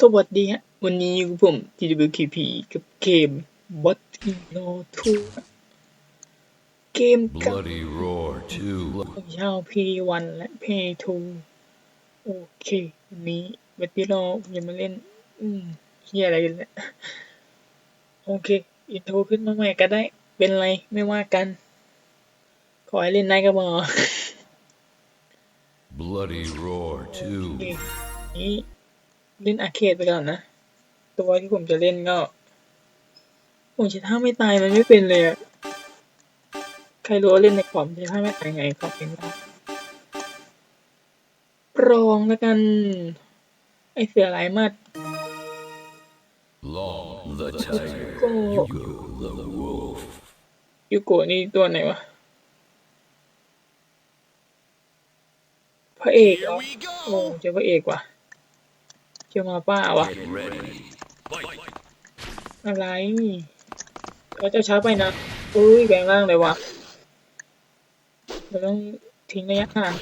สวัสดีฮะ วันนี้อยู่กับผม TWKP กับเกม What in No 2เกมกับ Bloody Roar 2. ของชาว P1 และ P2 โอเค วันนี้วันที่เราจะมาเล่น อืมเฮียอะไรกันเนี่ยโอเค อินโทรขึ้นมาใหม่ก็ได้ เป็นไร ไม่ว่ากัน ขอให้เล่นได้ก็พอ Bloody Roar โอเค 2. นี้ เล่นอาร์เคดไปก่อนนะ ตัวที่ผมจะเล่นก็ ผมใช้ท่าไม่ตายมันไม่เป็นเลยอะใครรู้ว่าเล่นในคอมใช้ท่าไม่ตายไงคอมเองบ้างรองแล้วกัน ไอเสือหลายมัดยูโกะนี่ตัวไหนวะพระเอกเหรอโอ้เจอพระเอกว่ะ เจอหมาป้าวะอะไรเราจะช้าไปนะอุ้ยแปลงร่างเลยวะเราต้องทิ้งระยะห่าง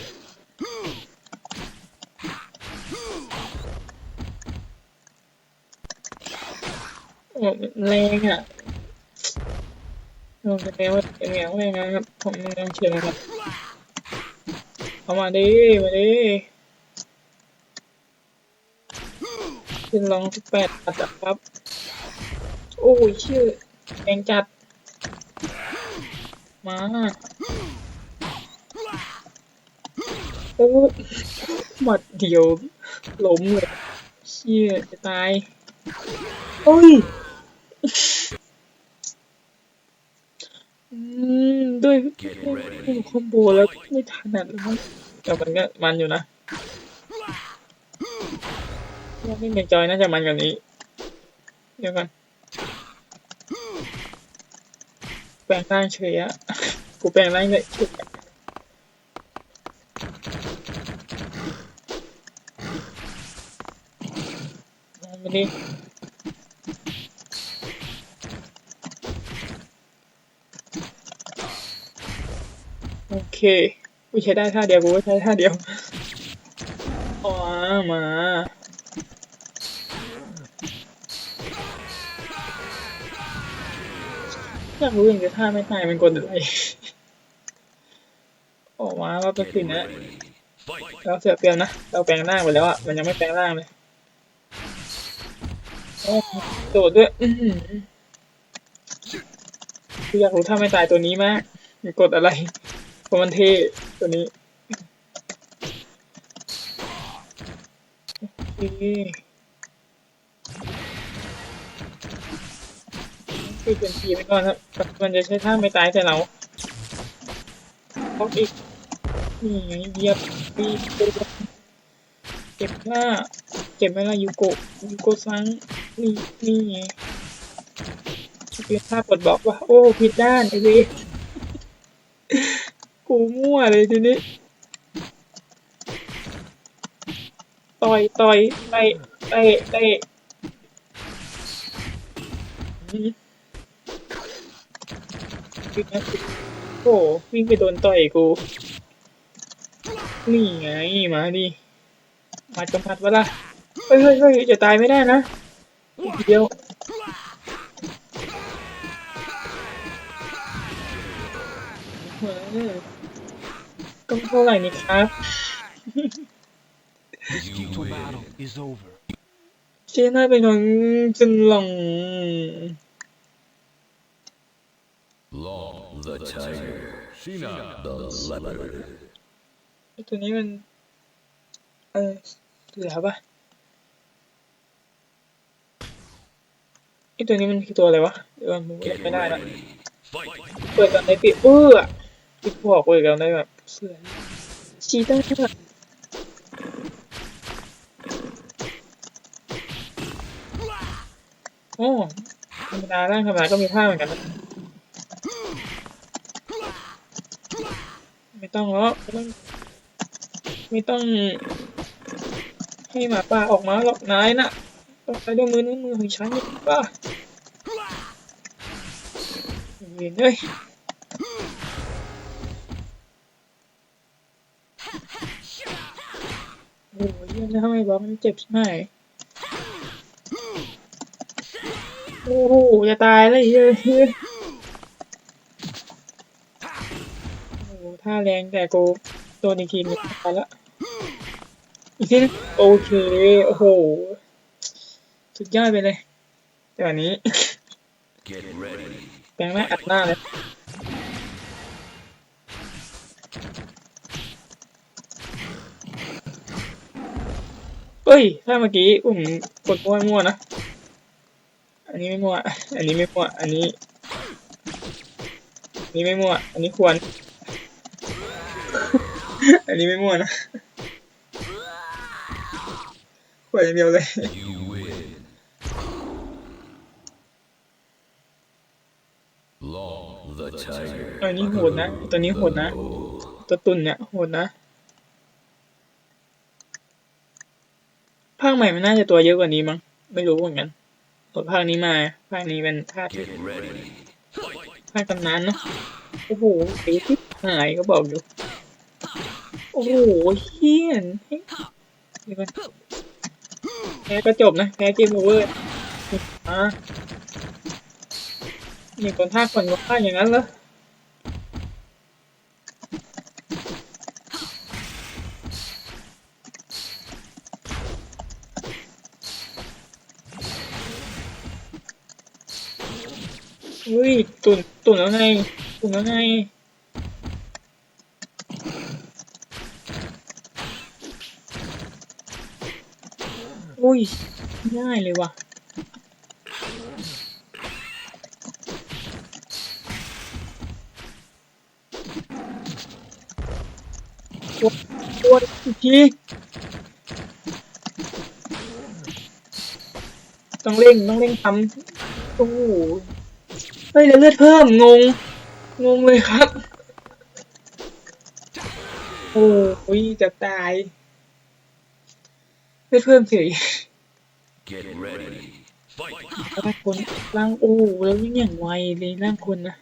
โอ้แรงอะโอ้แปลว่าจะแปลว่ายังไงครับผมยังเชื่อนะครับเอามาดิมาดิ ขึ้นลองสิบแปดอัดอะครับ โอ้ยชื่อแรงจัด มาโอ้หมัดเดียวล้มเลยเชี่ยจะตาย โอ้ยอืมด้วยคอมโบแล้วไม่ถนัดแล้วแต่มันก็มันอยู่นะ ว่ไม่เป็นจอยน่าจะมันกว่านี้ เดี๋ยวกันแปลงร่างเฉยอะกูแปลงร่างเลยมาดิโอเคกูใช้ได้ท่าเดียวกูใช้ท่าเดียวอ๋อมา อยากรู้อย่างเดียวท่าไม่ตายมันกดอะไรออกมาเราเป็นสินะเราเสือเปรียวนะ เราแปลงร่างไปแล้วอะ มันยังไม่แปลงร่างเลยโอ้โดดด้วยอือหือคืออยากรู้ถ้าไม่ตายตัวนี้มากมันกดอะไรเพราะมันเท่ตัวนี้โอเค คือเป็นทีไปก่อนครับ มันจะใช้ท่าไม่ตายแต่เราเขาอีกนี่ไงเยียบปีเก็บหน้าเก็บไว้ละยูโกยูโกซังนี่นี่ไงเป็นท่าปลดบล็อกว่ะโอ้ผิดด้านไอเวกูมั่วเลยทีนี้ต่อยต่อยเตะเตะเตะ อืมวิ่งนะโอ้วิ่งไปโดนต่อยกู นี่ไงมาดิมาจมัดวะล่ะเฮ้ยเฮ้ยเฮ้ยจะตายไม่ได้นะเดียวก็เท่าไหร่นี่ครับเชียร์หน้าเป็นของจันหลง Long the Tiger. Shina the Leopard. ไอ้ตัวนี้มัน เออเหลือปะไอ้ตัวนี้มันคือตัวอะไรวะเดี๋ยวมันเรียก Get ไม่ได้ละ ready. Fight. เปิดกันในปีเออปิดพวกเปิดกันได้แบบเสือชีต้าแบบโอ้ธรรมดาร่างธรรมดาก็มีท่าเหมือนกันนะไม่ ต้องแล้วไม่ต้อง ไม่ต้อง ให้หมาป่าออกมาหรอกนายน่ะต้องใช้ด้วยมือนู้นมือของฉันป่ะเห็นเลยโอ้ยยังทำไมบอสมันเจ็บใช่ไหมโอ้โหจะตายแล้วเฮ้ยเฮ้ยโอ้โห ท่าแรงแต่กูโดนอีกทีนึงตาแล้วอีกทีโอเค โอ้โห สุดยอดไปเลยแต่วันนี้แปลงหน้าอัดหน้าเลยเฮ้ย ถ้าเมื่อกี้ผมกดมั่วมั่วนะ อันนี้ไม่มั่ว อันนี้ไม่มั่ว อันนี้นนี้ไม่มั่ว อันนี้ควร อันนี้ไม่มั่วนะควรอย่างเดียวเลย You win. Long the tiger. อันนี้โหดนะ ตัวนี้โหดนะ ตัวตุ่นเนี่ยโหดนะ ภาคใหม่มันน่าจะตัวเยอะกว่านี้มั้ง ไม่รู้เหมือนกันตภาคนี้มา ภาคนี้เป็นภาค Get ready. ภาคตำนานเนาะ โอ้โหเสียที่หายก็บอกอยู่โอ้โหเฮี้ยนเฮ้ยเดี๋ยวก่อนแพ้ก็จบนะ แพ้เกมโอเวอร์อะมีคนภาคคนว่าอย่างนั้นเหรออุ้ยตุ่นตุ่นแล้วไงตุ่นแล้วไง อุ้ย ง่ายเลยว่ะปวดปวดอีกที ต้องเร่ง ต้องเร่งทำโอ้โหเฮ้ยแล้วเลือดเพิ่ม งง งงเลยครับ โอ้ยจะตายเลือดเพิ่มเฉย Get ready. Fight. ร่างคนร่างโอ้แล้ววิ่งอย่างไวเลยร่างคนนะ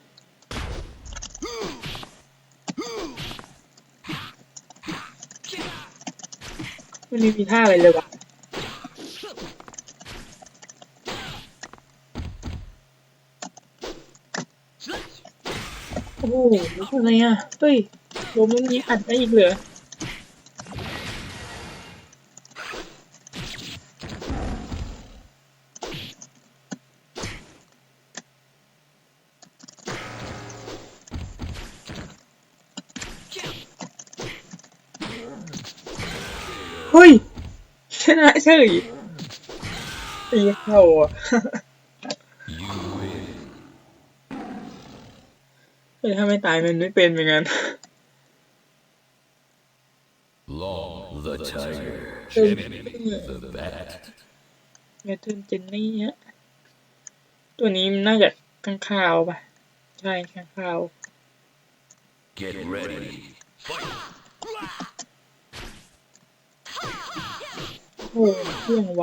มันไม่มีท่าอะไรเลยวะโอ้โหอะไรอะ เฮ้ยลมมันมีอัดได้อีกเหรอ ฮ้ย ชนะเฉยตีเข้าอะ You win. เฮ้ยถ้าไม่ตายมันไม่เป็นเหมือนกัน Long the tiger. Jimmy the bat. เมทัลเจนนี่ฮะตัวนี้มันน่าจะข้างข่าวป่ะ ใช่ข้างข่าว Get ready. Fight. โอ้โหเครื่องไว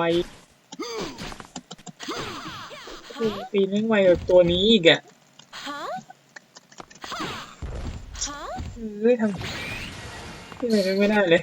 โอ้โหปีนไม่งไวกว่าตัวนี้อีกอะ Huh? Huh? เฮ้ยทำที่ไหนไม่ได้เลย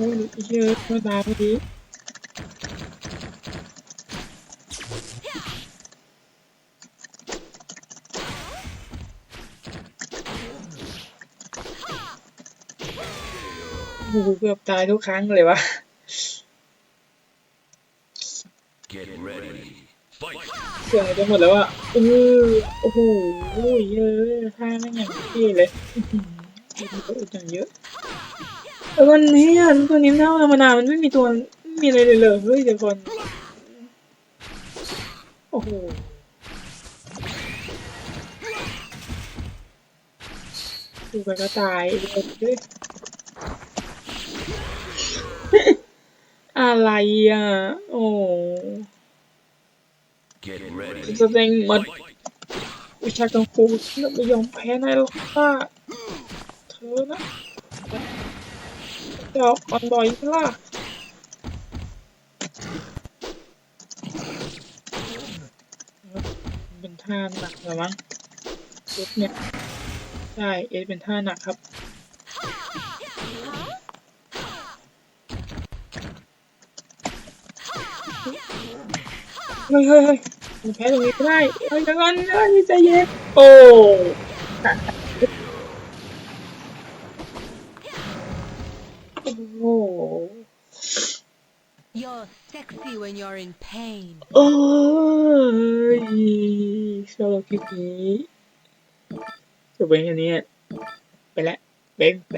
โอ้ยเยอะมาตายพอดีโอ้โหเกือบตายทุกครั้งเลยวะ Get ready. เกือบจะหมดแล้วอะเออโอ้โหเยอะท่าไม่อย่างที่เลยอีกอย่างเยอะ แต่วันนี้อะตัวนี้เน่าธรรมดามันไม่มีตัวไม่มีอะไรเลยเลยเฮ้ยเดี๋ยวก่อนโอ้โหดูไปก็ตายเลยเฮ้ยอะไรอะ โอ้ Get ready. แสดงหมด Fight. วิชากังฟูฉันไม่ยอมแพ้นายหรอกค่ะเธอนะ เดี๋ยวออนบอยใช่ล่ะเป็นท่าหนักหรอมั้งเอสเนี่ยใช่เอสเป็นท่าหนักครับเฮ้ยเฮ้ยเฮ้ยแพ้ตรงนี้ก็ได้เฮ้ยเดี๋ยวก่อนเฮ้ยใจเย็นโอ้ โอ้ You're sexy when you're in pain. โอ้ยชอบคลิปนี้จบเว้นอันนี้ไปละเบ้งไป